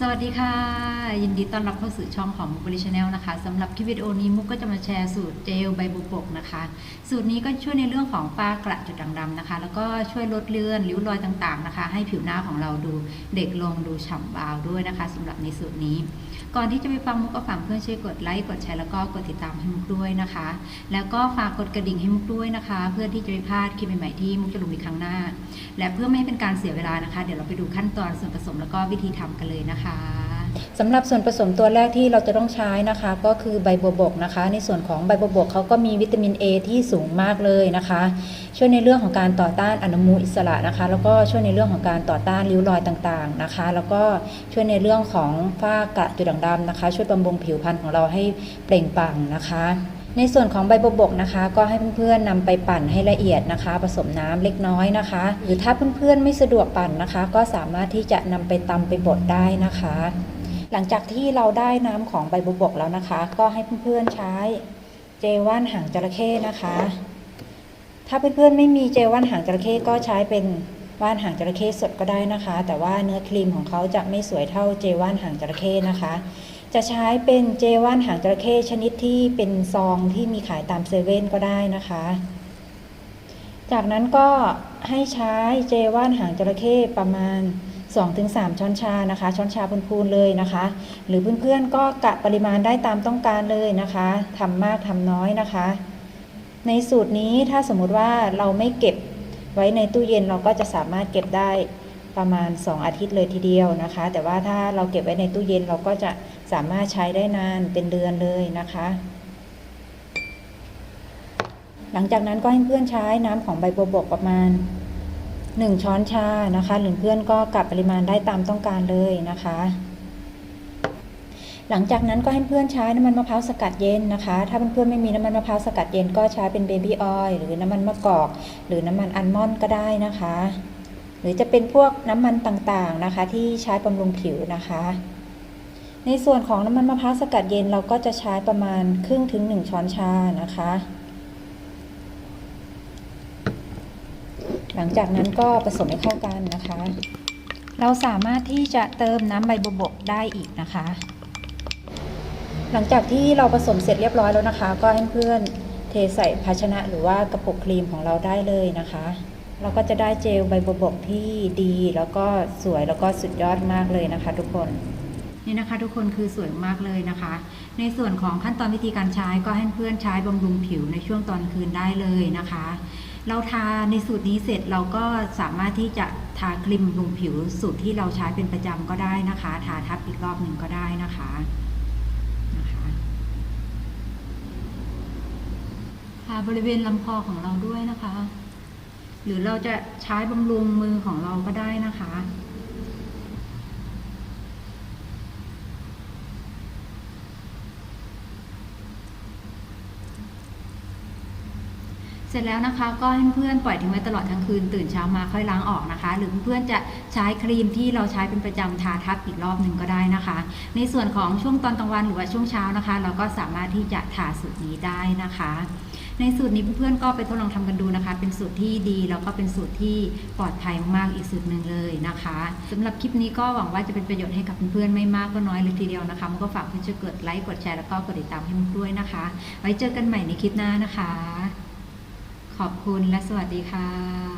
สวัสดีค่ะ ยินดีต้อนรับเข้าสู่ช่องของมุกบริชแนลนะคะสำหรับคลิปวิดีโอนี้มุกก็จะมาแชร์สูตรเจลใบบุปกนะคะ สูตรนี้ก็ช่วยในเรื่องของฝ้ากระจุดด่างดำนะคะ แล้วก็ช่วยลดเลือนริ้วรอยต่างๆนะคะ ให้ผิวหน้าของเราดูเด็กลงดูฉ่ำวาวด้วยนะคะสำหรับในสูตรนี้ ก่อนที่จะไปฟังมุกก็ฝากเพื่อนช่วยกดไลค์กดแชร์แล้วก็กดติดตามให้มุกด้วยนะคะ แล้วก็ฝากกดกระดิ่งให้มุกด้วยนะคะ เพื่อที่จะไม่พลาดคลิปใหม่ๆที่มุกจะลงในครั้งหน้า และเพื่อไม่ให้เป็นการเสียเวลานะคะ เดี๋ยวเราไปดูขั้นตอนส่วนผสมแล้วก็วิธีทำกันเลยนะคะสำหรับส่วนผสมตัวแรกที่เราจะต้องใช้นะคะ ก็คือใบบัวบกนะคะ ในส่วนของใบบัวบกเขาก็มีวิตามิน A ที่สูงมากเลยนะคะ ช่วยในเรื่องของการต่อต้านอนุมูลอิสระนะคะ แล้วก็ช่วยในเรื่องของการต่อต้านริ้วรอยต่างๆนะคะ แล้วก็ช่วยในเรื่องของฝ้ากระจุดด่างดำนะคะ ช่วยบำรุงผิวพรรณของเราให้เปล่งปลั่งนะคะ ในส่วนของใบบัวบกนะคะ ก็ให้เพื่อนๆนำไปปั่นให้ละเอียดนะคะ ผสมน้ำเล็กน้อยนะคะ หรือถ้าเพื่อนๆไม่สะดวกปั่นนะคะ ก็สามารถที่จะนำไปตำไปบดได้นะคะ หลังจากที่เราได้น้ำของใบบัวบกแล้วนะคะ ก็ให้เพื่อนๆใช้เจว่านหางจระเข้นะคะ ถ้าเพื่อนๆไม่มีเจว่านหางจระเข้ก็ใช้เป็นว่านหางจระเข้สดก็ได้นะคะ แต่ว่าเนื้อครีมของเขาจะไม่สวยเท่าเจว่านหางจระเข้นะคะ จะใช้เป็นเจว่านหางจระเข้ชนิดที่เป็นซองที่มีขายตามเซเว่นก็ได้นะคะ จากนั้นก็ให้ใช้เจว่านหางจระเข้ประมาณ 2-3 ช้อนชานะคะ ช้อนชาพูนๆเลยนะคะ หรือเพื่อนๆก็กะปริมาณได้ตามต้องการเลยนะคะทำมากทำน้อยนะคะ ในสูตรนี้ถ้าสมมุติว่าเราไม่เก็บไว้ในตู้เย็นเราก็จะสามารถเก็บได้ ประมาณ 2 อาทิตย์เลยทีเดียวนะคะ แต่ว่าถ้าเราเก็บไว้ในตู้เย็นเราก็จะสามารถใช้ได้นานเป็นเดือนเลยนะคะ หลังจากนั้นก็ให้เพื่อนใช้น้ำของใบบัวบกประมาณ 1 ช้อนชานะคะ หรือเพื่อนก็กลับปริมาณได้ตามต้องการเลยนะคะหลังจากนั้นก็ให้เพื่อนใช้น้ำมันมะพร้าวสกัดเย็นนะคะ ถ้าเพื่อนๆไม่มีน้ำมันมะพร้าวสกัดเย็นก็ใช้เป็นเบบี้ออยล์หรือน้ำมันมะกอก หรือน้ำมันอัลมอนด์ก็ได้นะคะ หรือจะเป็นพวกน้ำมันต่างๆนะคะ ที่ใช้บำรุงผิวนะคะ ในส่วนของน้ำมันมะพร้าวสกัดเย็นเราก็จะใช้ประมาณครึ่งถึง 1 ช้อนชานะคะ หลังจากนั้นก็ผสมให้เข้ากันนะคะ เราสามารถที่จะเติมน้ำใบบัวบกได้อีกนะคะ หลังจากที่เราผสมเสร็จเรียบร้อยแล้วนะคะ ก็ให้เพื่อนเทใส่ภาชนะหรือว่ากระปุกครีมของเราได้เลยนะคะ เราก็จะได้เจลใบบัวบกที่ดีแล้วก็สวยแล้วก็สุดยอดมากเลยนะคะทุกคนนี่นะคะทุกคนคือสวยมากเลยนะคะ ในส่วนของขั้นตอนวิธีการใช้ก็ให้เพื่อนใช้บำรุงผิวในช่วงตอนคืนได้เลยนะคะ เราทาในสูตรนี้เสร็จเราก็สามารถที่จะทาครีมบำรุงผิวสูตรที่เราใช้เป็นประจำก็ได้นะคะ ทาทับอีกรอบหนึ่งก็ได้นะคะนะคะทาบริเวณลำคอของเราด้วยนะคะ หรือเราจะใช้บำรุงมือของเราก็ได้นะคะ เสร็จแล้วนะคะก็ให้เพื่อนปล่อยทิ้งไว้ตลอดทั้งคืน ตื่นเช้ามาค่อยล้างออกนะคะ หรือเพื่อนจะใช้ครีมที่เราใช้เป็นประจำทาทับอีกรอบหนึ่งก็ได้นะคะ ในส่วนของช่วงตอนกลางวันหรือว่าช่วงเช้านะคะ เราก็สามารถที่จะทาสูตรนี้ได้นะคะ ในสูตรนี้เพื่อนๆก็ไปทดลองทำกันดูนะคะ เป็นสูตรที่ดีแล้วก็เป็นสูตรที่ปลอดภัยมากๆอีกสูตรหนึ่งเลยนะคะสำหรับคลิปนี้ก็หวังว่าจะเป็นประโยชน์ให้กับเพื่อนๆไม่มากก็น้อยเลยทีเดียวนะคะมันก็ฝากเพื่อนช่วยกดไลค์กดแชร์แล้วก็กดติดตามให้มุกด้วยนะคะ ไว้เจอกันใหม่ในคลิปหน้านะคะ ขอบคุณและสวัสดีค่ะ